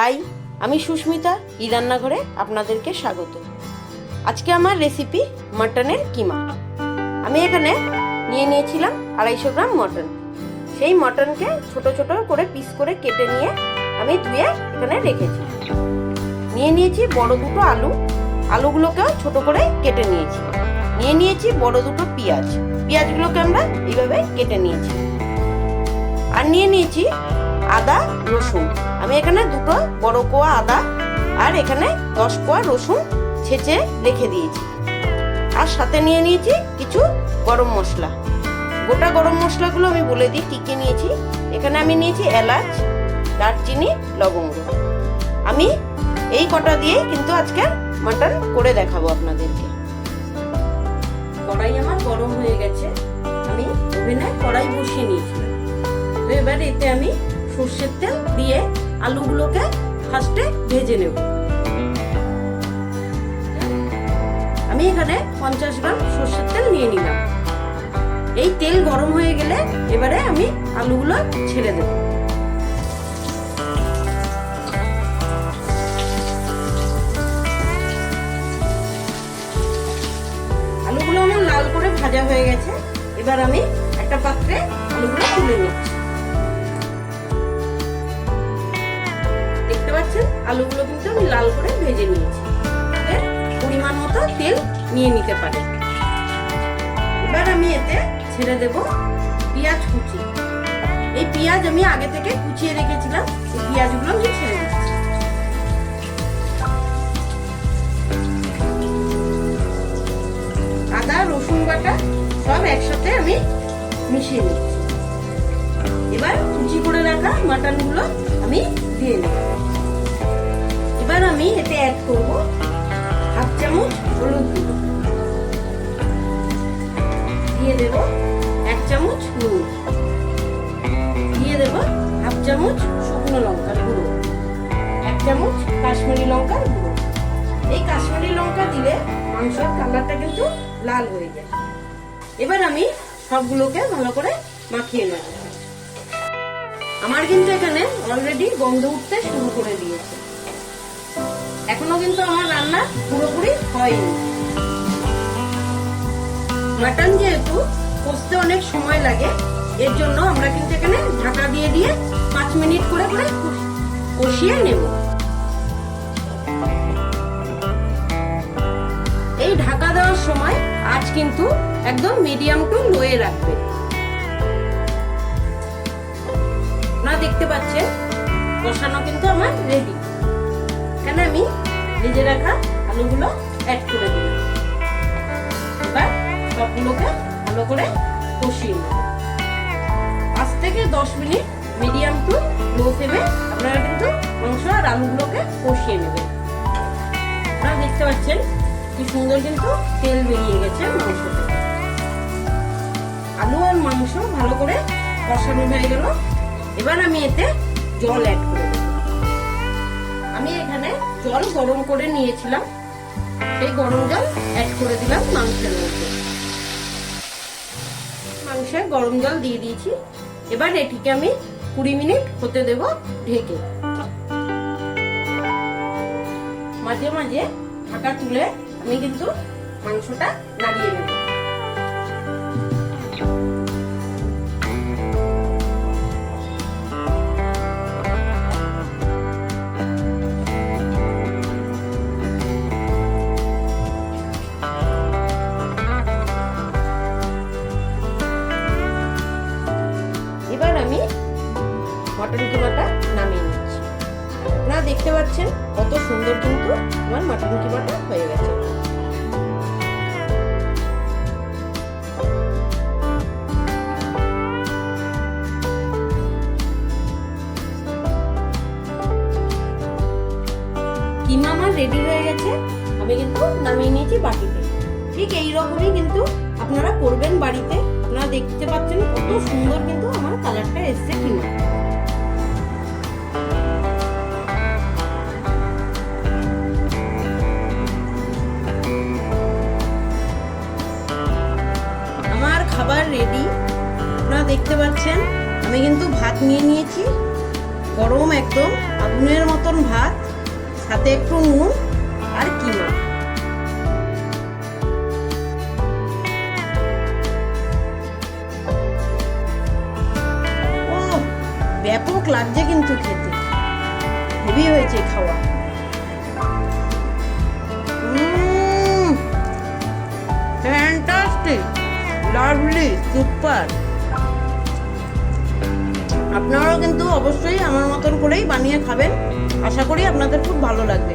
High, আমি সুস্মিতা, ই রান্নাঘরে আপনাদেরকে স্বাগত। আজকে আমার রেসিপি মাটনের কিমা। আমি এখানে নিয়ে নিয়েছিলাম আড়াইশো গ্রাম মটন। সেই মটনকে ছোট ছোট করে পিস করে কেটে নিয়ে আমি ধুয়ে এখানে রেখেছি। নিয়ে নিয়েছি বড় দুটো আলু। আলুগুলোকেও ছোট করে কেটে নিয়েছি। নিয়ে নিয়েছি বড় দুটো পেঁয়াজ। পেঁয়াজগুলোকে আমরা এইভাবে কেটে নিয়েছি। আর নিয়ে নিয়েছি আদা, রসুন। আমি এখানে দুটো বড় কোয়া আদা আর এখানে দশ কোয়া রসুন ছেঁচে রেখে দিয়েছি। আর সাথে নিয়ে নিয়েছি কিছু গরম মশলা। গোটা গরম মশলাগুলো আমি বলে দিই কী কী নিয়েছি। এখানে আমি নিয়েছি এলাচ, দারচিনি, লবঙ্গ। আমি এই কটা দিয়েই কিন্তু আজকে মাটন করে দেখাবো আপনাদেরকে। কড়াই আমার গরম হয়ে গেছে। আমি ওভেনে কড়াই বসিয়ে নিয়েছিলাম। তো এবার এতে আমি সর্ষের তেল দিয়ে আলুগুলোকে ফার্স্টে ভেজে নেব। আমি এখানে পঞ্চাশ গ্রাম সর্ষের তেল নিয়ে নিলাম। এই তেল গরম হয়ে গেলে এবারে আমি আলুগুলো ছেড়ে দেব। আলুগুলো আমার লাল করে ভাজা হয়ে গেছে। এবার আমি একটা পাত্রে আলুগুলো তুলে নিচ্ছি। পাচ্ছেন আলুগুলো কিন্তু আমি লাল করে ভেজে নিয়েছি। পরিমাণ মতো তেল নিয়ে নিতে পারি। এবার আমি এতে ছেড়ে দেব পেঁয়াজ কুচি। এই পেঁয়াজ আমি আগে থেকে কুচিয়ে রেখেছিলাম এই পেঁয়াজগুলো আমি ছেড়ে দিচ্ছি। আদা, রসুন বাটা সব একসাথে আমি মিশিয়ে নিচ্ছি। এবার কুচি করে রাখা মাটনগুলো আমি দিয়ে নেব। এবার আমি এতে অ্যাড করব হাফ চামচ হলুদ গুঁড়ো। দিয়ে দেব এক চামচ নুন। দিয়ে দেব হাফ চামচ শুকনো লঙ্কার গুঁড়ো। এক চামচ কাশ্মীরি লঙ্কার গুঁড়ো। এই কাশ্মীরি লঙ্কা দিলে মাংসের কালারটা কিন্তু লাল হয়ে যায়। এবার আমি সবগুলোকে ভালো করে মাখিয়ে নেব। আমার কিন্তু এখানে অলরেডি গন্ধ উঠতে শুরু করে দিয়েছে। এখনও কিন্তু আমার রান্না পুরোপুরি হয়নি। মাটন যেহেতু কষতে অনেক সময় লাগে, এর জন্য আমরা কিন্তু এখানে ঢাকা দিয়ে দিয়ে পাঁচ মিনিট করে করে কষিয়ে নেব। এই ঢাকা দেওয়ার সময় আজ কিন্তু একদম মিডিয়াম টু লোয়ে রাখবে। না, দেখতে পাচ্ছেন? কষানো কিন্তু আমার রেডি এখানে আমি ভেজে রাখা আলুগুলো অ্যাড করে দিলাম। এবার সবগুলোকে ভালো করে কষিয়ে নেব। পাঁচ থেকে দশ মিনিট মিডিয়াম টু লো ফ্লেমে আপনারা কিন্তু মাংস আর আলুগুলোকে কষিয়ে নেবেন। আপনারা দেখতে পাচ্ছেন কি সুন্দর কিন্তু তেল বেরিয়ে গেছে মাংস আলু আর মাংস ভালো করে কষানো হয়ে গেল। এবার আমি এতে জল অ্যাড করে দেব। আমি এখানে জল গরম করে নিয়েছিলাম। সেই গরম জল অ্যাড করে দিলাম মাংসের মধ্যে। মাংসে গরম জল দিয়ে দিয়েছি। এবার এটিকে আমি কুড়ি মিনিট হতে দেব ঢেকে। মাঝে মাঝে ঢাকা তুলে আমি কিন্তু মাংসটা নাড়িয়ে নেব। নামিয়ে নিচ্ছি। আপনারা দেখতে পাচ্ছেন কত সুন্দর কিন্তু আমার মাটন কিমাটা হয়ে গেছে। কিমা আমার রেডি হয়ে গেছে। আমি কিন্তু নামিয়ে নিয়েছি বাটিতে। ঠিক এই রকমই কিন্তু আপনারা করবেন বাড়িতে। আপনারা দেখতে পাচ্ছেন কত সুন্দর কিন্তু আমার কালারটা এসছে কিমা। আমি কিন্তু ভাত নিয়ে নিয়েছি। গরম একদম, আগুনের মতন ভাত, সাথে একটু নুন আর কিমা। ও, ব্যাপক লাগছে কিন্তু খেতে। হেভি হয়েছে খাওয়া। Fantastic, lovely, super. আপনারাও কিন্তু অবশ্যই আমার মতন করেই বানিয়ে খাবেন। আশা করি আপনাদের খুব ভালো লাগবে।